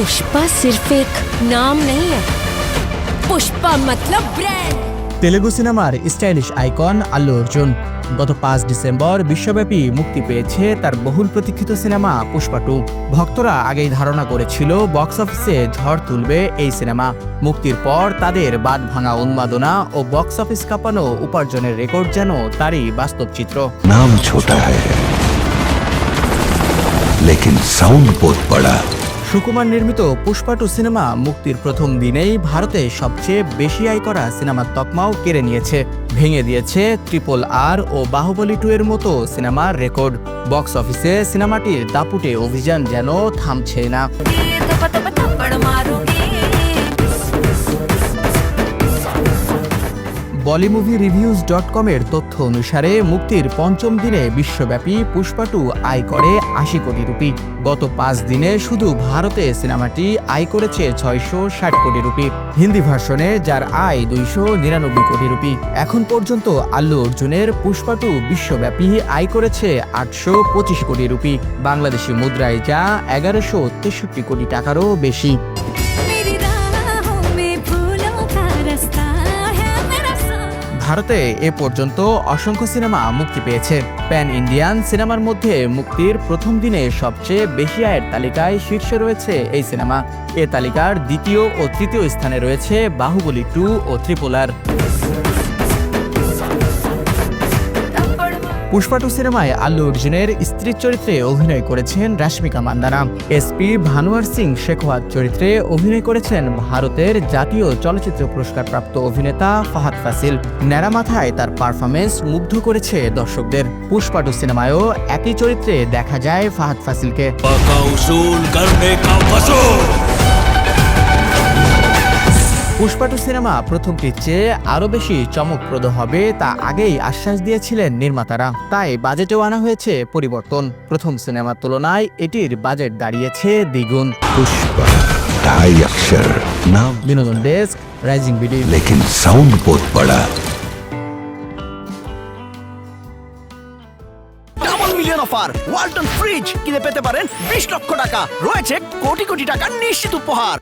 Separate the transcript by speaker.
Speaker 1: पुष्पा सिर्फ एक नाम नहीं है पुष्पा मतलब ब्रांड
Speaker 2: তেলেগু সিনেমার স্টাইলিশ আইকন আল্লু অর্জুন গত পাঁচ ডিসেম্বর বিশ্বব্যাপী মুক্তি পেয়েছে তার বহুল প্রতীক্ষিত সিনেমা পুষ্পা টু ভক্তরা আগেই ধারণা করেছিল বক্স অফিসে ঝড় তুলবে এই সিনেমা মুক্তির পর তাদের বাদ ভাঙা উন্মাদনা ও বক্স অফিস কাঁপানো উপার্জনের রেকর্ড যেন তারই বাস্তব চিত্র
Speaker 3: नाम छोटा है लेकिन साउंड बहुत बड़ा
Speaker 2: সুকুমার নির্মিত পুষ্পা টু সিনেমা মুক্তির প্রথম দিনেই ভারতে সবচেয়ে বেশি আয় করা সিনেমার তকমাও কেড়ে নিয়েছে। ভেঙে দিয়েছে ট্রিপল আর ও বাহুবলী টু এর মতো সিনেমার রেকর্ড। বক্স অফিসে সিনেমাটির দাপুটে অভিযান যেন থামছে না। বলিমুভি রিভিউজ ডট কমের তথ্য অনুসারে মুক্তির পঞ্চম দিনে বিশ্বব্যাপী পুষ্পা টু আয় করে আশি কোটি রুপি। গত পাঁচ দিনে শুধু ভারতে সিনেমাটি আয় করেছে ছয়শো ষাট কোটি রুপি। হিন্দি ভার্সনে যার আয় দুইশো নিরানব্বই কোটি রুপি। এখন পর্যন্ত আল্লু অর্জুনের পুষ্পা টু বিশ্বব্যাপী আয় করেছে আটশো পঁচিশ কোটি রুপি। বাংলাদেশি মুদ্রায় যা এগারোশো তেষট্টি কোটি টাকারও বেশি। ভারতে এ পর্যন্ত অসংখ্য সিনেমা মুক্তি পেয়েছে। প্যান ইন্ডিয়ান সিনেমার মধ্যে মুক্তির প্রথম দিনে সবচেয়ে বেশি আয়ের তালিকায় শীর্ষে রয়েছে এই সিনেমা। এ তালিকার দ্বিতীয় ও তৃতীয় স্থানে রয়েছে বাহুবলী টু ও ত্রিপোলার পুষ্পা টু সিনেমায় আল্লু অর্জুনের স্ত্রীর চরিত্রে অভিনয় করেছেন রাশ্মিকা মান্দানা। এসপি ভানুয়ার সিং শেখওয়াত চরিত্রে অভিনয় করেছেন ভারতের জাতীয় চলচ্চিত্র পুরস্কার প্রাপ্ত অভিনেতা ফাহাদ ফাসিল। ন্যাড়া মাথায় তার পারফরমেন্স মুগ্ধ করেছে দর্শকদের। পুষ্পাটু সিনেমায়ও একই চরিত্রে দেখা যায় ফাহাদ ফাসিলকে।
Speaker 4: का उसूल करने का वसूल
Speaker 2: পুষ্পা টু সিনেমা প্রথমটির চেয়ে আরও বেশি চমকপ্রদ হবে তা আগেই আশ্বাস দিয়েছিলেন নির্মাতারা তাই বাজেটেও আনা হয়েছে পরিবর্তন প্রথম সিনেমার তুলনায় এটির বাজেট দাঁড়িয়েছে দ্বিগুণ
Speaker 3: पुष्पा ढाई अक्षर नाम
Speaker 2: বিনোদন ডেস্ক রাইজিং বিডি
Speaker 3: लेकिन साउंड बहुत बड़ा
Speaker 5: double million offer Walton fridge কিনে পেতে পারেন বিশ লক্ষ টাকা রয়েছে কোটি কোটি টাকার নিশ্চিত উপহার